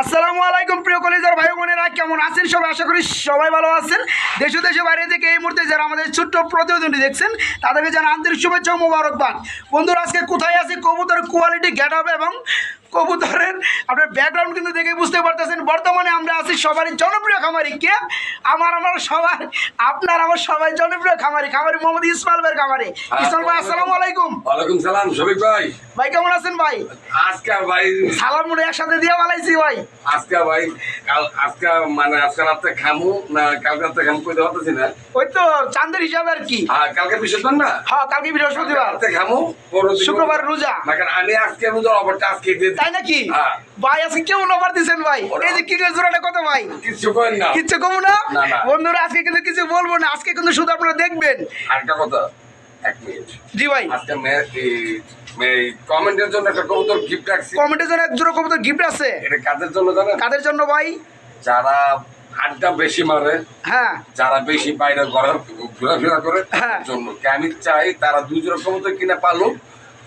আসসালামু আলাইকুম, প্রিয় কলেজের ভাই বোনেরা, কেমন আছেন সবাই? আশা করি সবাই ভালো আছেন। দেশ দেশে বাইরে থেকে এই মুহূর্তে যারা আমাদের ছোট্ট প্রতিবেদনটি দেখছেন, তাদেরকে যেন আন্তরিক শুভেচ্ছা মোবারকবাদ। বন্ধুরা, আজকে কোথায় আছে? কবুতর কোয়ালিটি গেট এবং কবুতরের আপনার ব্যাকগ্রাউন্ড কিন্তু দেখে বুঝতে পারতেছেন। বর্তমানে আমরা আছি সবারই জনপ্রিয় খামারি কে? আমার আমার সবার আপনার আমার সবাই জনপ্রিয় খামারি। খামারি মোহাম্মদ ইসমাইল ভাইয়ের খামারি। ইসমাইল ভাই আসসালামু আলাইকুম। ওয়ালাইকুম সালাম শফিক ভাই। ভাই কেমন আছেন ভাই? আজকে ভাই সালাম মুড়ে একসাথে দিয়ে বালাইছি ভাই। আজকে ভাই কাল আজকে মানে আজকে রাতে খামু না কালকে রাতে খামু কইতে পারতেছি না। ওই তো চাঁদের হিসাবে আর কি। আর কালকে বিসর্জন না? হ্যাঁ কালকে বৃহস্পতিবার। রাতে খামু শুক্রবার রোজা। না কারণ আমি আজকে রোজার অফারটা আজকে দিয়ে। তাই নাকি? হ্যাঁ। ভাই আজকে কেমন অফার দিচ্ছেন ভাই? এই যে কিকের জোড়াটা কত ভাই? কিচ্ছু করেন না। কিচ্ছু কমু না। বন্ধুরা আজকে কিন্তু কিছু বলব না। আজকে কিন্তু শুধু আপনারা দেখবেন। আরেকটা কথা এক মিনিট। জি ভাই। আজকে কমেন্টের জন্য একটা কবুতর গিফট কমেন্টের জন্য এক জোড়া কবুতর গিফট আছে? এটা কাদের জন্য জানেন? কাদের জন্য ভাই? যারা আড্ডা বেশি মারে হ্যাঁ। যারা বেশি বাইরে ঘোরা ঘোরাফেরা করে হ্যাঁ। জন্য। কি আমি চাই তারা দুই জোড়া কবুতর কিনে পালো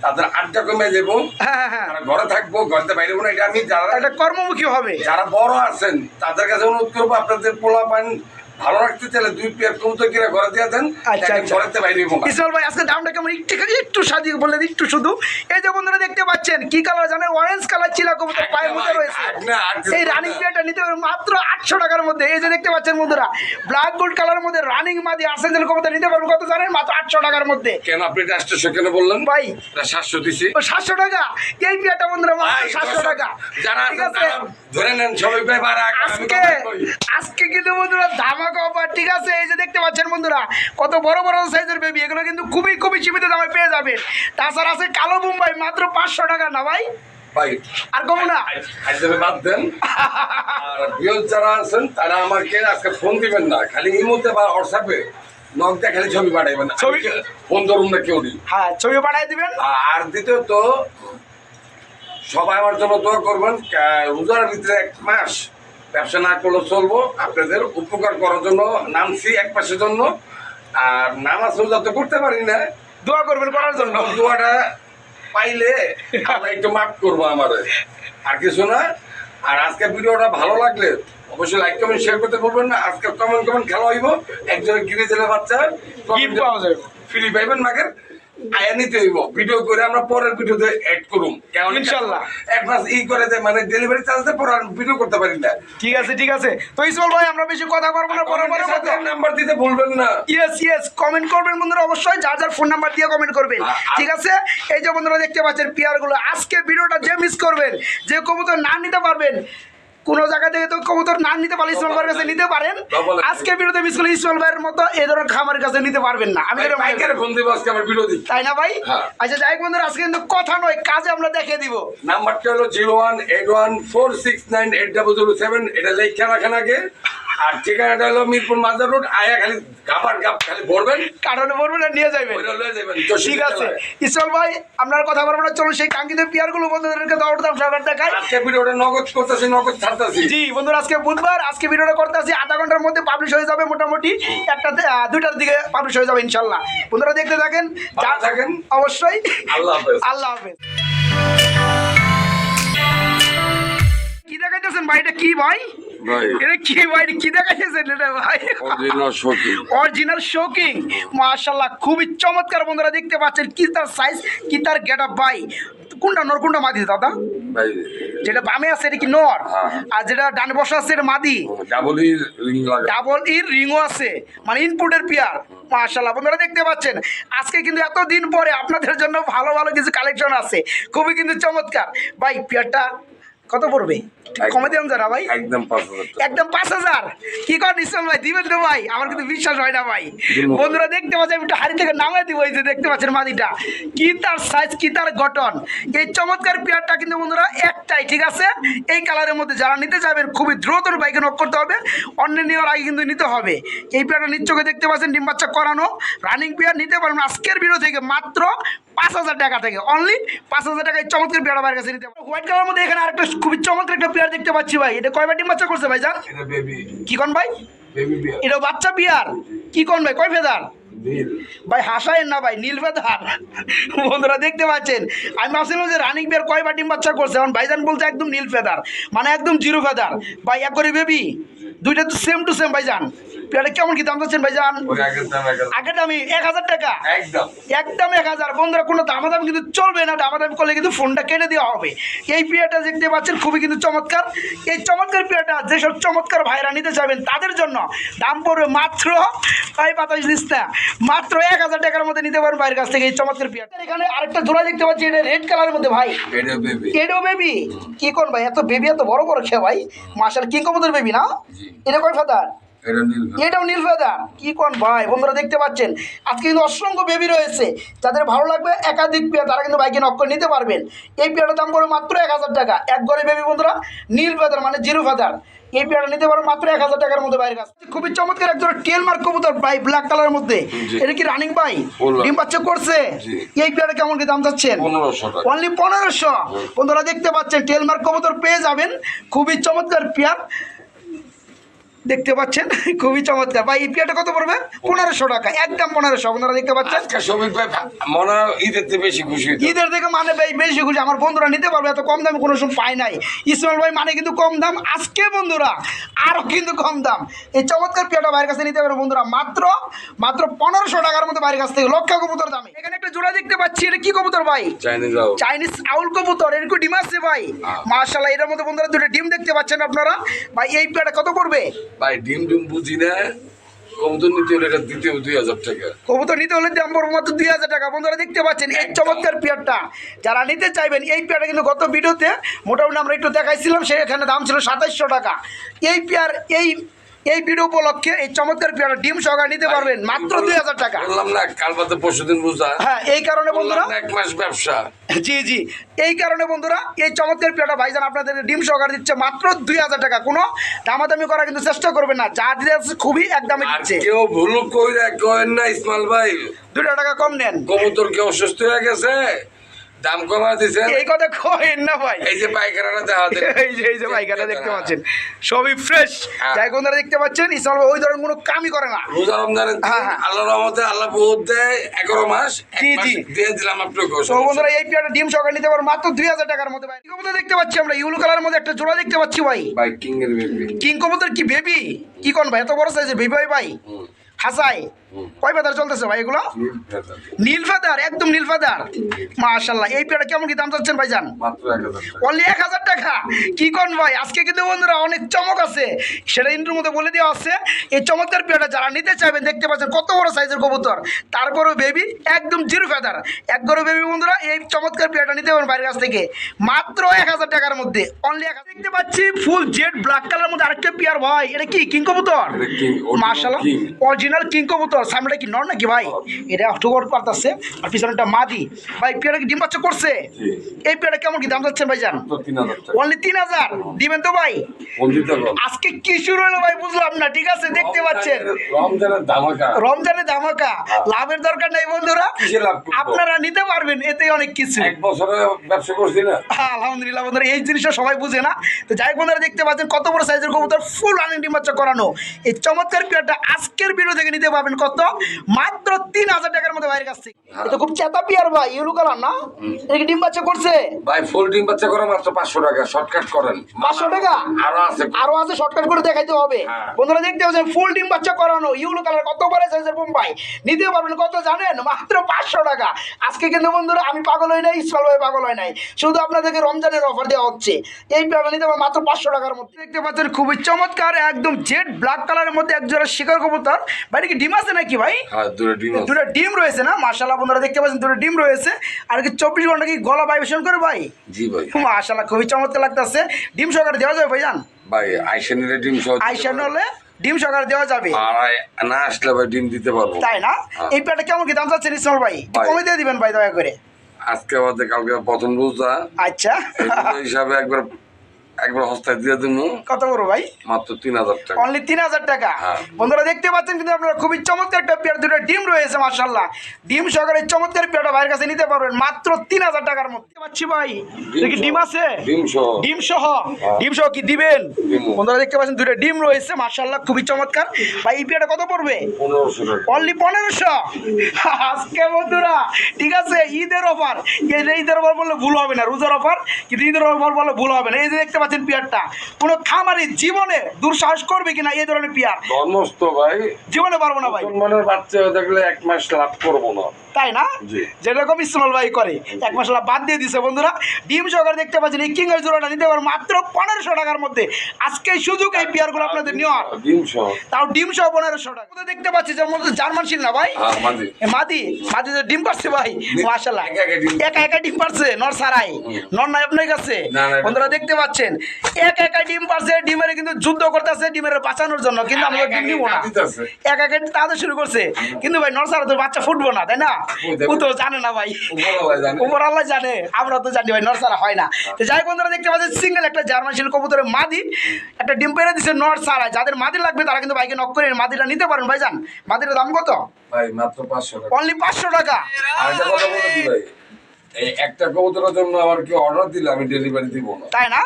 তাদের আড্ডা কমে যাব হ্যাঁ হ্যাঁ হ্যাঁ। তারা ঘরে থাকব ঘরতে বাইরে না। এটা আমি যারা একটা কর্মমুখী হবে। যারা বড় আছেন তাদের কাছে অনুরোধ করব আপনাদের পোলা পান ভালো রাখতে চাইলে দুই পেয়ার কবুতর কিনে ঘরে দিয়ে দেন আচ্ছা, আচ্ছা। ঘরেতে বাইরে না। ভাই আজকে দামটা কেমন? একটু খালি একটু সাজিয়ে বললেন একটু শুধু। এই যে বন্ধুরা দেখতে পাচ্ছেন কি কালার জানেন? অরেঞ্জ কালার চিলা কবুতর পায়ের মধ্যে রয়েছে। এই রানিং প্লেয়ারটা নিতে পারবেন মাত্র আটশো টাকার মধ্যে। এই যে দেখতে পাচ্ছেন বন্ধুরা ব্ল্যাক গোল্ড কালারের মধ্যে রানিং মাদি আর্সেঞ্জেল কবুতর নিতে পারবেন কত জানেন? মাত্র আটশো টাকার মধ্যে। কেন আপনি আটশো কেন বললেন? ভাই। সাতশো দিছি। ও সাতশো টাকা? এই প্লেয়ারটা বন্ধুরা মাত্র সাতশো টাকা। ঠিক আছে? ধরে নেন সবাই আজকে আজকে কিন্তু বন্ধুরা ধামাকা ঠিক আছে এই যে দেখতে পাচ্ছেন বন্ধুরা কত বড় বড় সাইজের বেবি এগুলো কিন্তু খুবই খুবই সীমিত দামে পেয়ে যাবেন। তাছাড়া আছে কালো মুম্বাই মাত্র পাঁচশো টাকা না ভাই? ভাই আর কমু না। আজকে বাদ দেন। আর বিয়ল যারা আছেন তারা আমাকে আজকে ফোন দিবেন না? খালি ইমোতে বা হোয়াটসঅ্যাপে নক দিয়ে খালি ছবি পাঠাইবেন। ছবি- ফোন ধরুন না কেউ নেই। হ্যাঁ ছবি পাঠিয়ে দিবেন। আর দ্বিতীয়ত সবাই আমার জন্য দোয়া করবেন। রোজার ভিতরে এক মাস ব্যবসা না করলে চলবো। আপনাদের উপকার করার জন্য নামছি এক পাশের জন্য। আর নামাজ রোজা তো করতে পারি না দোয়া করবেন করার জন্য। দোয়াটা পাইলে আল্লাহ একটু মাফ করব আমাদের আর কিছু না আর আজকে ভিডিওটা ভালো লাগলে অবশ্যই লাইক কমেন্ট শেয়ার করতে বলবেন না। আজকে কমেন্ট কমেন্ট খেলা হইব। একজনের গিরে জেলে বাচ্চা। ফ্রি পাইবেন মাকের আয়া নিতে হইব। ভিডিও করে আমরা পরের ভিডিওতে অ্যাড করুম। অ্যাডভান্স ই করে দেয় মানে ডেলিভারি চার্জ পরে ভিডিও করতে পারি না। ঠিক আছে ঠিক আছে। তো ইসমাল ভাই আমরা বেশি কথা বলব না পরে পরে কথা। নাম্বার দিতে ভুলবেন না। ইয়েস ইয়েস কমেন্ট করবেন বন্ধুরা অবশ্যই যার যার ফোন নাম্বার দিয়ে কমেন্ট করবেন। ঠিক আছে? এই যে বন্ধুরা দেখতে পাচ্ছেন পিয়ারগুলো আজকে ভিডিওটা যে মিস করবেন যে কবুতর না নিতে পারবেন কোন জায়গা থেকে তো কবুতর না নিতে পারলে ইসমাল ভাইয়ের কাছে নিতে পারেন। Double এ- আজকে ভিডিওতে মিস করলে ইসমাল ভাইয়ের মতো এই ধরনের খামারের কাছে নিতে পারবেন না। আমি ফোন দিব আজকে আমার বিরোধী। তাই না ভাই? হ্যাঁ। আচ্ছা যাই বন্ধুরা আজকে কিন্তু কথা নয় কাজে আমরা দেখিয়ে দিব। নাম্বারটা হলো zero one eight one four six nine eight double zero seven. এটা লেখা রাখেন আগে। আর ঠিকানাটা হলো মিরপুর মাজার রোড আয়া খালি গাবার গাপ খালি ভরবেন কারণে বলবেন না নিয়ে যাবেন ঠিক আছে। ইসমাল ভাই আপনার কথা বলব না চলুন সেই কাঙ্ক্ষিত পিয়ারগুলো বন্ধুদেরকে দৌড়তাম সরকার দেখায় আজকে ভিডিওটা নগদ করতেছি নগদ ছাড়তেছি। জি বন্ধুরা আজকে বুধবার আজকে ভিডিওটা করতে আসি আধা ঘণ্টার মধ্যে পাবলিশ হয়ে যাবে মোটামুটি। একটা দুইটার দিকে পাবলিশ হয়ে যাবে ইনশাল্লাহ বন্ধুরা দেখতে থাকেন। যা- থাকেন। অবশ্যই। আল্লাহ হাফেজ। আল্লাহ হাফেজ। কি দেখাইতেছেন ভাই এটা কি ভাই? এটা কি ভাই? কি দেখাইতেছেন? এটা ভাই? অরিজিনাল শোকিং মাশাল্লাহ খুবই চমৎকার বন্ধুরা দেখতে পাচ্ছেন কি তার সাইজ কি তার গেট আপ ভাই। কোনটা নর কোনটা মাদি দাদা? যেটা বামে আছে এটা কি নর? হ্যাঁ। আর যেটা ডানে বসা আছে এটা মাদি? ডাবলই রিং লাগা। ডাবল ইর রিংও আছে। মানে ইনপুটের পেয়ার মাশাল্লাহ বন্ধুরা দেখতে পাচ্ছেন? আজকে কিন্তু এত দিন পরে আপনাদের জন্য ভালো ভালো কিছু কালেকশন আছে। খুবই কিন্তু চমৎকার। ভাই পেয়ারটা কত পড়বে? কমে দিলাম যারা ভাই। একদম পাঁচ হাজার একদম পাঁচ হাজার। কি কর নিশ্চল ভাই দিবেন তো ভাই। আমার কিন্তু বিশ্বাস হয় না ভাই। বন্ধুরা দেখতে পাচ্ছেন একটু হাড়ি থেকে নামাই দিব এই যে দেখতে পাচ্ছেন মাদিটা কি তার সাইজ কি তার গঠন। এই চমৎকার পেয়ারটা কিন্তু বন্ধুরা একটাই ঠিক আছে? এই কালারের মধ্যে যারা নিতে যাবেন খুবই দ্রুত বাইকে নক করতে হবে। অন্য নেওয়ার আগে কিন্তু নিতে হবে। এই পেয়ারটা নিশ্চয়ই দেখতে পাচ্ছেন ডিম বাচ্চা করানো। রানিং পেয়ার নিতে পারবেন আজকের ভিডিও থেকে মাত্র পাঁচ হাজার টাকা থেকে। অনলি পাঁচ হাজার টাকায় চমৎকার পেয়ার আমার কাছে নিতে হোয়াইট কালার মধ্যে এখানে আরেকটা খুবই চমৎকার একটা পেয়ার দেখতে পাচ্ছি ভাই। এটা কয়বার ডিম বাচ্চা করছে ভাই যান এটা বেবি কি কোন ভাই? বেবি বিয়ার এটা বাচ্চা বিয়ার কি কোন ভাই? কয় ফেদার ভাই হাসায়েন না ভাই নীল ফেদার বন্ধুরা দেখতে পাচ্ছেন আমি ভাবছিলাম যে রানিং বের কয় ডিম বাচ্চা করছে এখন ভাইজান বলছে একদম নীল ফেদার মানে একদম জিরো ফেদার। ভাই এক করে বেবি দুইটা তো সেম টু সেম ভাইজান। পেয়ারটা কেমন কি দাম চাচ্ছেন ভাইজান? আগের দাম এক হাজার। টাকা। একদম। এক হাজার। বন্ধুরা কোনো দামাদাম কিন্তু চলবে না দামাদামি করলে কিন্তু ফোনটা কেটে দেওয়া হবে। এই পিয়াটা দেখতে পাচ্ছেন খুবই কিন্তু চমৎকার। এই চমৎকার পিয়াটা যেসব চমৎকার ভাইরা নিতে চাইবেন তাদের জন্য দাম পড়বে মাত্র ভাই পাতাশ দিস্তা মাত্র এক হাজার টাকার মধ্যে নিতে পারেন ভাইয়ের কাছ থেকে এই চমৎকার পিয়াটা এখানে আরেকটা জোড়া দেখতে পাচ্ছি এটা রেড কালারের মধ্যে ভাই। এডো বেবি কি কোন ভাই এত বেবি এত বড় বড় খেয়ে ভাই। মাসার কিং কবুতর বেবি না। এটা কয় ফাদার এটা এটাও নীল ফেদা কি কোন ভাই বন্ধুরা দেখতে পাচ্ছেন। আজকে কিন্তু অসংখ্য বেবি রয়েছে। যাদের ভালো লাগবে একাধিক পেয়ার তারা কিন্তু বাইকে নক করে নিতে পারবেন। এই পেয়ারটার দাম পড়বে মাত্র এক হাজার টাকা। এক ঘরে বেবি বন্ধুরা নীল ফেদার মানে জিরো ফেদার এই পেয়ারটা নিতে পারো মাত্র এক হাজার টাকার মধ্যে বাইরের কাছে খুবই চমৎকার একজন টেল মার্ক কবুতর ভাই ব্ল্যাক কালারের মধ্যে। এটা কি রানিং ভাই? ডিম বাচ্চা করছে। এই পেয়ারটা কেমন কি দাম চাচ্ছেন? অনলি পনেরোশো। বন্ধুরা দেখতে পাচ্ছেন টেল মার্ক কবুতর পেয়ে যাবেন। খুবই চমৎকার পেয়ার দেখতে পাচ্ছেন? খুবই চমৎকার। ভাই এই পেয়ারটা কত পড়বে? পনেরোশো টাকা একদম পনেরোশো আপনারা দেখতে পাচ্ছেন? ঈদের থেকে বেশি খুশি ঈদের থেকে মানে ভাই বেশি খুশি। আমার বন্ধুরা নিতে পারবে এত কম দামে কোনো সময় পায় নাই। ইসমাইল ভাই মানে কিন্তু কম দাম। আজকে বন্ধুরা আরও কিন্তু কম দাম। এই চমৎকার পেয়ারটা বাইরের কাছে নিতে পারবে বন্ধুরা মাত্র মাত্র পনেরোশো টাকার মতো বাইরের কাছ থেকে। লক্ষ কবুতর দামে। এখানে একটা জোড়া দেখতে পাচ্ছি এটা কি কবুতর ভাই? Chinese owl. কবুতর এরকম ডিম আছে ভাই। হ্যাঁ। মার্শাল্লাহ এটার মধ্যে বন্ধুরা দুটো ডিম দেখতে পাচ্ছেন আপনারা। ভাই এই পেয়ারটা কত করবে ভাই, ডিম ডিম বুঝি না। কবুতর নিতে হলে এটা দিতে দুই হাজার টাকা। কবুতর নিতে হলে দাম পড়ব মাত্র দুই হাজার টাকা। বন্ধুরা দেখতে পাচ্ছেন, এই চমৎকার পেয়ারটা। যারা নিতে চাইবেন, এই পেয়ারটা কিন্তু গত ভিডিওতে মোটামুটি আমরা একটু দেখাইছিলাম, সেখানে দাম ছিল সাতাইশশো টাকা। এই পেয়ার, এই এই ভিডিও উপলক্ষে এই চমৎকার পেয়ারটা ডিম সহকারে নিতে পারবেন মাত্র দুই হাজার টাকা। বললাম না কাল বাদে পরশু দিন বুঝা হ্যাঁ এই কারণে বন্ধুরা এক মাস ব্যবসা। জি জি। এই কারণে বন্ধুরা এই চমৎকার পেয়ারটা ভাইজান আপনাদের ডিম সহকারে দিচ্ছে মাত্র দুই হাজার টাকা। কোনো দামাদামি করা কিন্তু চেষ্টা করবেন না যা দিতে খুবই একদমই দিচ্ছে। কেউ ভুল কইরা কয়েন না ইসমাইল ভাই। দুটো টাকা কম নেন। কবুতর কি অসুস্থ হয়ে গেছে? দাম কমা দিছে। এই কথা কয়েন না ভাই। এই যে দেখা এই যে এই যে পাইকাটা দেখতে পাচ্ছেন। সবই ফ্রেশ হ্যাঁ। যাই দেখতে পাচ্ছেন ইসলাম ওই ধরনের কোনো কামই করে না। রোজা রমজানের হ্যাঁ, হ্যাঁ। আল্লাহর রহমতে আল্লাহ বহুত দেয় এগারো মাস এক জি, জি। দিয়ে দিলাম আপনাকে। তো বন্ধুরা এই পেয়ারটা ডিম সহকারে নিতে পারো মাত্র দুই হাজার টাকার মধ্যে ভাই। কবুতর দেখতে পাচ্ছি আমরা ইউলো কালারের মধ্যে একটা জোড়া দেখতে পাচ্ছি ভাই। ভাই কিং এর বেবি কিং কবুতর কি বেবি কি কোন ভাই? এত বড় সাইজে বেবি ভাই। ভাই হাসাই কয় পাতার চলতেছে ভাই এগুলো? নীল ফাদার একদম নীল। ফাদার মাশাল্লাহ এই পেয়ারটা কেমন কি দাম চাচ্ছেন মাত্র এক অনলি এক হাজার টাকা? কি কোন ভাই? আজকে কিন্তু বন্ধুরা অনেক চমক আছে। সেটা ইন্টুর মধ্যে বলে দেওয়া আছে। এই চমৎকার পেয়ারটা যারা নিতে চাইবেন দেখতে পাচ্ছেন কত বড় সাইজের কবুতর। তারপরেও বেবি একদম জিরো ফেদার। এক গরু বেবি বন্ধুরা এই চমৎকার পেয়ারটা নিতে পারেন বাইরের কাছ থেকে। মাত্র এক হাজার টাকার মধ্যে। অনলি এক দেখতে পাচ্ছি ফুল জেড ব্ল্যাক কালার মধ্যে আরেকটা পেয়ার ভাই। এটা কি? কিং কবুতর? মার্শাল্লাহ king। অরিজিনাল কিং কবুতর সামনে কি নর নাকি ভাই? এটা অক্টোবর পারতাছে আর পিছনেটা মাদি। ভাই পেয়ারা কি ডিম বাচ্চা করছে? এই পেয়ারা কেমন কি দাম যাচ্ছেন হাজার টাকা। অনলি তিন হাজার? দিবেন তো ভাই। আজকে কি শুরু হলো ভাই বুঝলাম না ঠিক আছে দেখতে পাচ্ছেন। রমজানের ধামাকা। ধামাকা। লাভের দরকার নাই বন্ধুরা? আপনারা নিতে পারবেন এতে অনেক কিছু। এক বছরে ব্যবসা করছি না? আলহামদুলিল্লাহ বন্ধুরা এই জিনিসটা সবাই বুঝে না। তো যাই বন্ধুরা দেখতে পাচ্ছেন কত বড় সাইজের কবুতর ফুল রানিং ডিম বাচ্চা করানো। এই চমৎকার পেয়ারটা আজকের ভিডিও থেকে নিতে পারবেন কত? মাত্র তিন হাজার টাকার মধ্যে বাইরের কাছ থেকে। এটা খুব চেতা পেয়ার ভাই ইউলু কালার না? এটা ডিম বাচ্চা করছে? ভাই ফুল ডিম বাচ্চা করে মাত্র পাঁচশো টাকা শর্টকাট করেন। 500 টাকা? আরও আছে। আরও আছে শর্টকাট করে দেখাইতে হবে। হ্যাঁ। বন্ধুরা দেখতে পাচ্ছেন ফুল ডিম বাচ্চা করানো ইউলো কালার কত বড় সাইজের বোম্বাই নিতে পারবেন কত জানেন? মাত্র পাঁচশো টাকা। আজকে কিন্তু বন্ধুরা আমি পাগল হই নাই ইসমাল ভাই পাগল হয় নাই। শুধু আপনাদেরকে রমজানের অফার দেওয়া হচ্ছে। এই পেয়ারটা নিতে পারবেন মাত্র পাঁচশো টাকার মধ্যে। দেখতে পাচ্ছেন খুবই চমৎকার একদম জেড ব্ল্যাক কালারের মধ্যে এক জোড়া শিকার কবুতর। ভাই কি ডিম আছে নাকি ভাই? হ্যাঁ দুটো ডিম রয়েছে না? মার্শাল্লাহ বন্ধুরা দেখতে পাচ্ছেন দুটো ডিম রয়েছে। আর কি চব্বিশ ঘণ্টা কি গলা ভাইবেশন করে ভাই? জি ভাই। মার্শাল্লাহ খুবই চমৎকার লাগতেছে। ডিম সহকারে দেওয়া যাবে ভাইজান? ভাই আইসেনের ডিম সহ দিতে আইসান হলে ডিম সহকারে দেওয়া যাবে। আর না আসলে ভাই ডিম দিতে পারব। তাই না? হ্যাঁ। এই প্যাটটা কেমন কি দাম চাচ্ছেন ইসমাল ভাই? কমে দিয়ে দিবেন ভাই দয়া করে। আজকে আমাদের কালকে প্রথম রোজা। আচ্ছা। হিসাবে একবার একবার হস্তায় দিয়ে দিন কত বড় ভাই? মাত্র তিন হাজার টাকা। অনলি তিন হাজার টাকা। বন্ধুরা দেখতে পাচ্ছেন কিন্তু আপনারা খুবই চমৎকার একটা পেয়ার। দুটো ডিম রয়েছে মার্শাল্লাহ ডিম সহকারে চমৎকার পেয়ারটা ভাইয়ের কাছে নিতে পারবেন মাত্র তিন হাজার টাকার মধ্যে। পাচ্ছি ভাই দেখি ডিম আছে? ডিম সহ। ডিম সহ। ডিম সহ কি দিবেন? বন্ধুরা দেখতে পাচ্ছেন দুটো ডিম রয়েছে মার্শাল্লাহ খুবই চমৎকার। ভাই এই পেয়ারটা কত পড়বে? অনলি পনেরোশো? আজকে বন্ধুরা ঠিক আছে ঈদের অফার ঈদের অফার বললে ভুল হবে না রোজার অফার কিন্তু ঈদের অফার বললে ভুল হবে না। এই যে দেখতে পাচ্ছেন পিয়ারটা। কোনো খামারি জীবনে দুঃসাহস করবে কিনা এই ধরনের পিয়ার? ধর্মস্থ ভাই। জীবনে পারব না ভাই। বাচ্চা দেখলে এক মাস লাভ করব না। তাই না? যেরকম ইসমাল ভাই করে। এক মশলা বাদ দিয়ে দিছে বন্ধুরা। ডিম সহকারে দেখতে পাচ্ছেন এই কিংয়ের জোড়াটা নিতে পারবেন মাত্র পনেরোশো টাকার মধ্যে। আজকে সুযোগ এই পিয়ারগুলো আপনাদের নেওয়ার তাও ডিম সহ পনেরোশো টাকা। দেখতে পাচ্ছি যেমন জার্মান শিল না ভাই? মাদি। মাদি? তো ডিম পারছে ভাই মাশাল্লাহ একা একা ডিম- পারছে নর সারাই। নর নাই আপনার কাছে? বন্ধুরা দেখতে পাচ্ছেন এক একা ডিম পারছে ডিমের কিন্তু যুদ্ধ করতেছে ডিমের বাঁচানোর জন্য। কিন্তু আমরা ডিম নিব না। এক একা তাদের শুরু করছে। কিন্তু ভাই নর সারা তো বাচ্চা ফুটবো না তাই না। ও তো জানে না ভাই। উপর আল্লাহ জানে আমরা তো জানি ভাই নরসারা হয় না। তো যাই বন্ধুরা দেখতে পাচ্ছেন সিঙ্গেল একটা জার্মান শিল কবুতরের মাদি। একটা ডিম পেরে দিচ্ছে নর সারা যাদের মাদি লাগবে তারা কিন্তু ভাইকে নক করে মাদিটা নিতে পারেন। ভাই জান মাদির দাম কত? ভাই মাত্র পাঁচশো অনলি পাঁচশো টাকা। একটা কবুতরের জন্য আবার কি অর্ডার দিলে আমি ডেলিভারি দিব না। তাই না?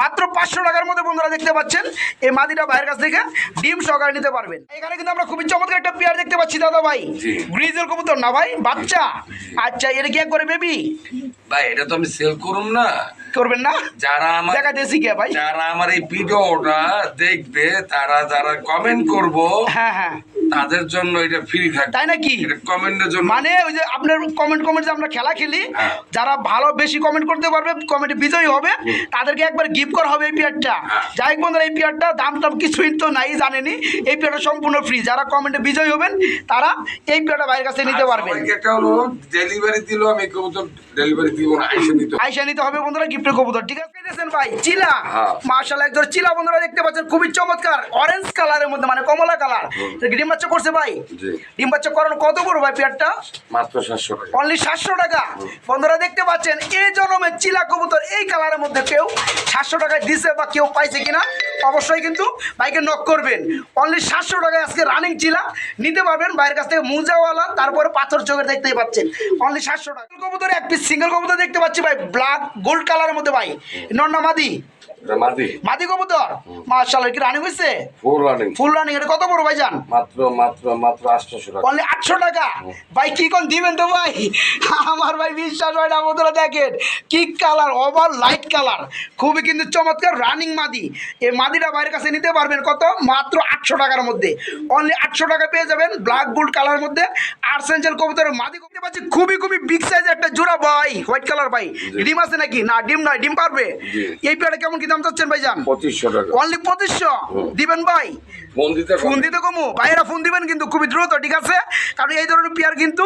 মাত্র পাঁচশো টাকার মধ্যে বন্ধুরা দেখতে পাচ্ছেন এই মাদিটা ভাইয়ের কাছ থেকে ডিম সহকারে নিতে পারবেন। এখানে কিন্তু আমরা খুবই চমৎকার একটা পেয়ার দেখতে পাচ্ছি দাদা ভাই। গ্রিজের কবুতর না ভাই? বাচ্চা। আচ্ছা এটা কি করে বেবি ভাই এটা তো আমি সেল করুম না। করবেন না? যারা আমার দেখা দেশি কে ভাই? যারা আমার এই ভিডিওটা দেখবে তারা যারা কমেন্ট করব হ্যাঁ হ্যাঁ। তাদের জন্য এটা ফ্রি থাকবে তাই নাকি? কমেন্টের জন্য। মানে ওই যে আপনার কমেন্ট কমেন্ট যে আমরা খেলা খেলি হ্যাঁ। যারা ভালো বেশি কমেন্ট করতে পারবে কমেন্টে বিজয়ী হবে। তাদেরকে একবার গিফট করা হবে এই পিয়ারটা হ্যাঁ। যাই হোক বন্ধুরা এই পিয়ারটা দাম টাম কিছুই তো নাই জানেনি। এই পিয়ারটা সম্পূর্ণ ফ্রি যারা কমেন্টে বিজয়ী হবেন তারা এই পিয়ারটা বাইরের কাছে নিতে পারবেন। সবাইকে একটা হলো ডেলিভারি দিল আমি কবুতর ডেলিভারি দিব না আইসে নিতে হবে। আইসা নিতে হবে বন্ধুরা গিফটের কবুতর। ঠিক আছে দেখছেন ভাই? চিলা। হ্যাঁ। মার্শাল একজন চিলা বন্ধুরা দেখতে পাচ্ছেন খুবই চমৎকার। অরেঞ্জ কালারের মধ্যে মানে কমলা কালার ডিম বাচ্চা করছে ভাই? ডিম বাচ্চা করানো কত বড় ভাই পেয়ারটা? মাত্র সাতশো টাকা। অনলি সাতশো টাকা। বন্ধুরা দেখতে পাচ্ছেন এই জন্মের চিলা কবুতর এই কালারের মধ্যে কেউ সাতশো টাকায় দিছে বা কেউ পাইছে কিনা অবশ্যই কিন্তু বাইকে নক করবেন। অনলি সাতশো টাকায় আজকে রানিং চিলা। নিতে পারবেন বাইরের কাছ থেকে মুজাওয়ালা তারপরে পাথর চোখের দেখতেই পাচ্ছেন। অনলি সাতশো টাকা। কবুতর এক পিস সিঙ্গেল কবুতর দেখতে পাচ্ছি ভাই ব্ল্যাক গোল্ড কালারের মধ্যে ভাই। নন্না মাদি মাদি। মাদি কবুতর? মার্শাল্লাহ কি রানিং হয়েছে ফুল রানিং ফুল রানিং এটা কত বড় ভাই মাত্র মাত্র মাত্র আটশোশো টাকা। অনলি আটশো টাকা? ভাই কি কোন দিবেন তো ভাই? আমার ভাই বিশ্বাস হয় না বন্ধুরা দেখেন। কি কালার ওভার লাইট কালার খুবই কিন্তু চমৎকার রানিং মাদি। এই মাদিটা বাইরের কাছে নিতে পারবেন কত? মাত্র আটশো টাকার মধ্যে। অনলি আটশো টাকা পেয়ে যাবেন ব্ল্যাক গোল্ড কালার মধ্যে। আর্সেঞ্জেল কবুতরের মাদি করতে পাচ্ছি খুবই খুবই বিগ সাইজের একটা জোড়া ভাই হোয়াইট কালার ভাই। ডিম আছে নাকি? না ডিম নয় ডিম পারবে? এই পেয়ারে কেমন কি দাম চাচ্ছেন ভাই যান পঁচিশশো টাকা। অনলি পঁচিশশো? দিবেন ভাই? ফোন দিতে ফোন দিতে কমু। ভাইয়েরা ফোন দিবেন কিন্তু খুবই দ্রুত ঠিক আছে? কারণ এই ধরনের পেয়ার কিন্তু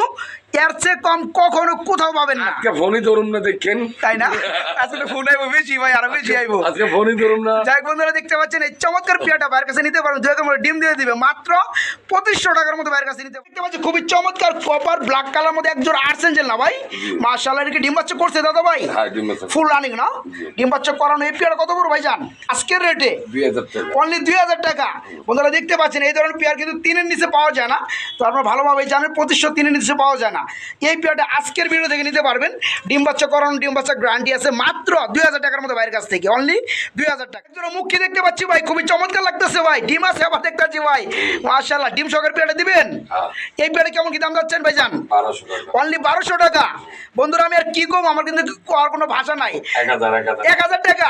এর চেয়ে কম কখনো কোথাও পাবেন না। আজকে ফোনই ধরুন না দেখেন। তাই না? আসলে ফোন আইবো বেশি ভাই আরও বেশি আইবো। আজকে ফোনই ধরুন না। যাই বন্ধুরা দেখতে পাচ্ছেন এই চমৎকার পেয়ারটা ভাইয়ের কাছে নিতে পারবেন দু একের ডিম দিয়ে দিবে মাত্র পঁচিশশো টাকার মতো ভাইয়ের কাছে নিতে দেখতে পাচ্ছি খুবই চমৎকার কপার ব্ল্যাক কালার মধ্যে একজোড় আর্সেঞ্জেল না ভাই? মার্শাল কি ডিম বাচ্চা করছে দাদা ভাই? হ্যাঁ ফুল রানিং না? ডিম বাচ্চা করানো এই পেয়ার কত করে ভাই যান আজকের রেটে দুই অনলি দুই হাজার টাকা। বন্ধুরা দেখতে পাচ্ছেন এই ধরনের পেয়ার কিন্তু তিনের নিচে পাওয়া যায় না। তো আপনারা ভালোভাবে জানেন পঁচিশশো তিনের নিচে পাওয়া যায় না। এই পেয়ারটা আজকের ভিডিও থেকে নিতে পারবেন। ডিম বাচ্চা করানো ডিম বাচ্চা গ্যারান্টি আছে মাত্র দুই হাজার টাকার মতো বাইরের কাছ থেকে। অনলি দুই হাজার টাকা। একজন মুখে দেখতে পাচ্ছি ভাই? খুবই চমৎকার লাগতেছে ভাই। ডিম আছে আবার দেখতে পাচ্ছি ভাই। মাশাল্লাহ ডিম সকের পেয়ারটা দিবেন? হ্যাঁ। এই পেয়ারে কেমন কি দাম যাচ্ছেন ভাই টাকা। অনলি বারোশো টাকা। বন্ধুরা আমি আর কি কম আমার কিন্তু আর কোনো ভাষা নাই। এক হাজার টাকা।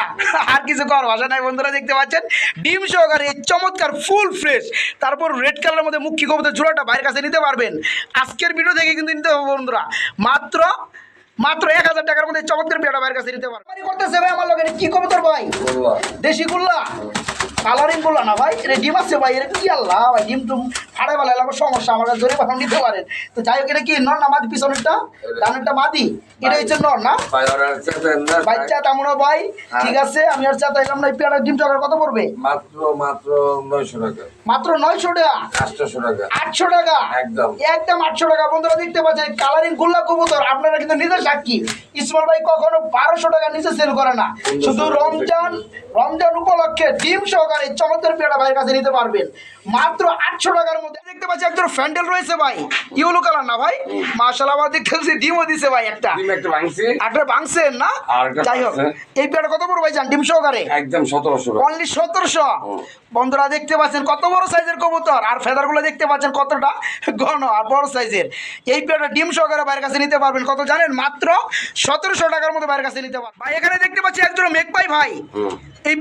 আর কিছু কর ভাষা নাই বন্ধুরা দেখতে পাচ্ছেন? ডিম সহকারে এই চমৎকার ফুল ফ্রেশ তারপর রেড কালারের মধ্যে মুখী কবুতর জোড়াটা বাইরের কাছে নিতে পারবেন। আজকের ভিডিও থেকে কিন্তু নিতে হবে বন্ধুরা। মাত্র মাত্র এক হাজার টাকার মধ্যে চমৎকার পেয়ারটা বাইরের কাছে নিতে পারবেন করতেছে ভাই আমার লোকের। কি কবুতর ভাই? দেশি গুল্লা কালারিং বলল না ভাই এটা ডিম আছে ভাই এটা কি আল্লাহ ভাই ডিম টুম ফাড়ে বেলা এলাকার সমস্যা আমার কাছে জোরে পাঠানো নিতে পারেন। তো যাই হোক এটা কি নর না মাদি পিছনেরটা? ডানেরটা মাদি? এটা হচ্ছে নর না? ভাই চেতেন ভাই। বাচ্চা তেমন ভাই হ্যাঁ। ঠিক আছে আমি আর চাতা এলাম না এই পেয়ারা ডিম টাকার কত পড়বে? মাত্র মাত্র নয়শো টাকা। মাত্র নয়শো টাকা? আটশোশো টাকা। আটশো টাকা? একদম। একদম আটশো টাকা। বন্ধুরা দেখতে পাচ্ছেন কালারিং গোল্লা কবুতর আপনারা কিন্তু নিজে সাক্ষী। ইসমাল ভাই কখনো বারোশো টাকা নিচে সেল করে না। শুধু রমজান রমজান উপলক্ষে ডিম সহকারে চমৎকার পেয়ারা ভাইয়ের কাছে নিতে পারবেন। মাত্র আটশো টাকার মধ্যে দেখতে পাচ্ছি একজন ফ্যান্ডেল রয়েছে ভাই। ইউলো কালার না ভাই? মার্শাল আমার দেখতে পাচ্ছি ডিমও দিছে ভাই একটা। একটা ভাঙছি। ভাঙছেন না? যাই হোক এই পেয়ারা কত বড় ভাই জান ডিম সহকারে? একদম সতেরোশো অনলি সতেরোশো। বন্ধুরা দেখতে পাচ্ছেন কত বড় সাইজের কবুতর। আর ফেদারগুলো দেখতে পাচ্ছেন কতটা ঘন আর বড় সাইজের। এই পেয়ারটা ডিম সহকারে বাইরের কাছে নিতে পারবেন। কত জানেন? মাত্র সতেরোশো টাকার মতো বাইরের কাছে নিতে পারবেন। ভাই এখানে দেখতে পাচ্ছি একজন মেঘ ভাই। এই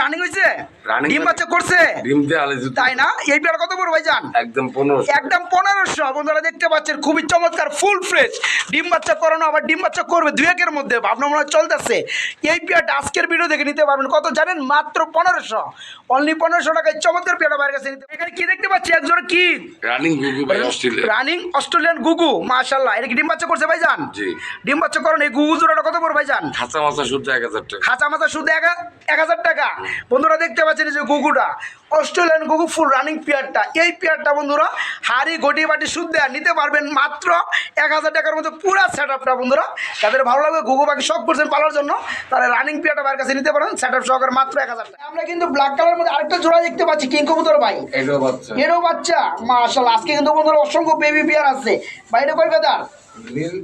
রানিং হয়েছে ডিম বাচ্চা করছে? ডিম দিয়ে আলে তাই না? এই পেয়ার কত বড় ভাই একদম পনেরোশো। একদম পনেরোশো। বন্ধুরা দেখতে পাচ্ছেন খুবই চমৎকার ফুল ফ্রেশ ডিম বাচ্চা করানো আবার ডিম বাচ্চা করবে দুই একের মধ্যে। ভাবনা মনে হয় চলতেছে। এই পেয়ারটা আজকের ভিডিও দেখে নিতে পারবেন। কত জানেন? মাত্র পনেরোশো। অনলি পনেরোশো টাকায় চমৎকার পেয়ারটা বাইরের কাছে নিতে এখানে কি দেখতে পাচ্ছি? একজন কি? রানিং গুগু ভাই অস্ট্রেলিয়া রানিং অস্ট্রেলিয়ান গুগু মাশাল্লাহ এটা কি ডিম বাচ্চা করছে ভাই জান জি। ডিম বাচ্চা করেন এই গুগু জোড়াটা কত বড় ভাই জান খাঁচা মাছা শুদ্ধ এক হাজার টাকা। খাঁচা শুধু এক এক হাজার টাকা। বন্ধুরা দেখতে পাচ্ছেন এই যে গুগুটা অস্ট্রেলিয়ান গুগু ফুল রানিং পেয়ারটা এই পেয়ারটা বন্ধুরা হাড়ি গটি বাটি শুদ্ধ নিতে পারবেন মাত্র এক হাজার টাকার মধ্যে পুরো সেট আপটা বন্ধুরা। তাদের ভালো লাগবে গুগু বাকি শখ করছেন পালার জন্য তাহলে রানিং পেয়ারটা বাইরের কাছে নিতে পারেন সেট আপ সহকারে মাত্র এক হাজার টাকা। আমরা কিন্তু ব্ল্যাক কালারের মধ্যে আরেকটা জোড়া দেখতে পাচ্ছি কিং কবুতর ভাই। এটাও বাচ্চা। এরও বাচ্চা। মাশাল আজকে কিন্তু বন্ধুরা অসংখ্য বেবি পেয়ার আছে। বাইরে কয় নীল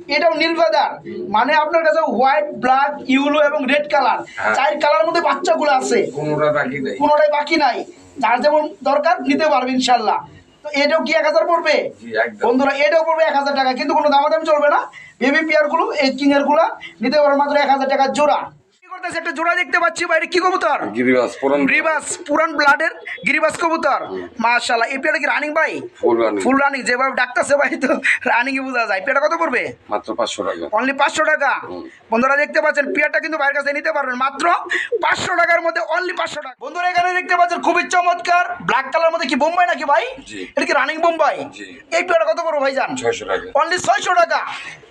এটাও নীল ফেদার মানে আপনার কাছে হোয়াইট ব্ল্যাক ইউলো এবং রেড কালার হ্যাঁ। চার কালার মধ্যে বাচ্চাগুলো আছে। কোনোটা বাকি নাই। কোনোটাই বাকি নাই। যার যেমন দরকার নিতে পারবে ইনশাল্লাহ। তো এটাও কি এক হাজার পড়বে? বন্ধুরা এটাও পড়বে এক হাজার টাকা। কিন্তু কোনো দামাদামি চলবে না। বেবি পেয়ারগুলো এই কিংয়েরগুলা নিতে পারবে মাত্র এক হাজার টাকার জোড়া। একটা জোড়া দেখতে পাচ্ছি বাইরে কি কবুতর? গিরিবাস পুরান গিরিবাস পুরান ব্লাডের গিরিবাস কবুতর। মাশাল্লাহ এই পেয়ারটা কি রানিং ভাই? ফুল রানিং ফুল রানিং যেভাবে ডাকতেছে ভাই তো রানিং বোঝা যায়। কত পড়বে? মাত্র পাঁচশো টাকা। অনলি পাঁচশো টাকা। বন্ধুরা দেখতে পাচ্ছেন পেয়ারটা কিন্তু বাইরের কাছে নিতে পারবেন মাত্র পাঁচশো টাকার মধ্যে অনলি পাঁচশো টাকা। বন্ধুরা এখানে দেখতে পাচ্ছেন খুবই চমৎকার। ব্ল্যাক কালার মধ্যে কি বোম্বাই নাকি ভাই? এটা কি রানিং বোম্বাই? এই পেয়ারটা কত বড় ভাই জান ছয়শো টাকা। অনলি ছয়শো টাকা।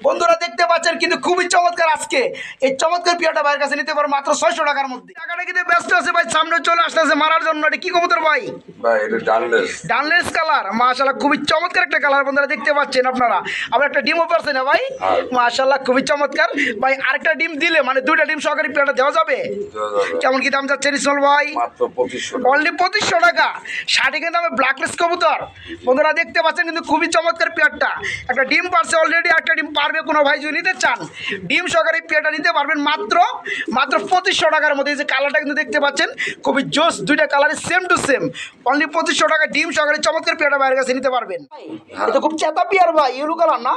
বন্ধুরা দেখতে পাচ্ছেন কিন্তু খুবই চমৎকার আজকে। এই চমৎকার পেয়ারটা ভাইয়ের কাছে নিতে পারো মাত্র ছয়শো টাকার মধ্যে। টাকাটা কিন্তু ব্যস্ত আছে ভাই সামনে চলে আসতেছে মারার জন্য। এটা কি কবুতর ভাই? ভাই ডানলেস। কালার। মাশাল্লাহ খুবই চমৎকার একটা কালার বন্ধুরা দেখতে পাচ্ছেন আপনারা। আবার একটা ডিমও পারছে না ভাই? হ্যাঁ। মাশাল্লাহ খুবই চমৎকার। ভাই আরেকটা ডিম দিলে মানে দুইটা ডিম সহকারী প্লেটটা দেওয়া যাবে? কেমন কি দাম যাচ্ছে রিসল ভাই? অনলি পঁচিশশো টাকা। ষাটিকের দামে ব্ল্যাকলেস কবুতর। বন্ধুরা দেখতে পাচ্ছেন কিন্তু খুবই চমৎকার পেয়ারটা একটা ডিম পারছে অলরেডি একটা ডিম পারবে কোনো ভাই যদি নিতে চান। ডিম সহকারে পেয়ারটা নিতে পারবেন মাত্র মাত্র পঁচিশশো টাকার মধ্যে। এই যে কালারটা কিন্তু দেখতে পাচ্ছেন খুবই জোস দুইটা কালারের সেম টু সেম অনলি পঁচিশশো টাকা ডিম সহকারে চমৎকার পেয়ারটা বাইরের কাছে নিতে পারবেন। এটা খুব চেতা পেয়ার ভাই ইউরু কালার না?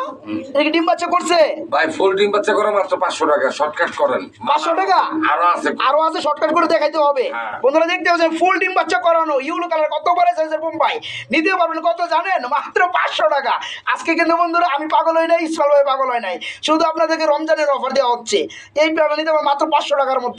এটা ডিম বাচ্চা করছে? ভাই ফুল ডিম বাচ্চা করে মাত্র পাঁচশো টাকা শর্টকাট করেন। পাঁচশো টাকা? আরও আছে। আরও আছে শর্টকাট করে দেখাইতে হবে। হ্যাঁ। বন্ধুরা দেখতে পাচ্ছেন ফুল ডিম বাচ্চা করানো ইউলো কালার কত বড় সাইজের বোম্বাই নিতে পারবেন কত জানেন? মাত্র পাঁচশো টাকা। আজকে কিন্তু বন্ধুরা আমি পাগল হই নাই ইসমাল ভাই পাগল হয় নাই। শুধু আপনাদেরকে রমজানের অফার দেওয়া হচ্ছে। এই প্যাডা নিতে পারবেন মাত্র পাঁচশো টাকার মধ্যে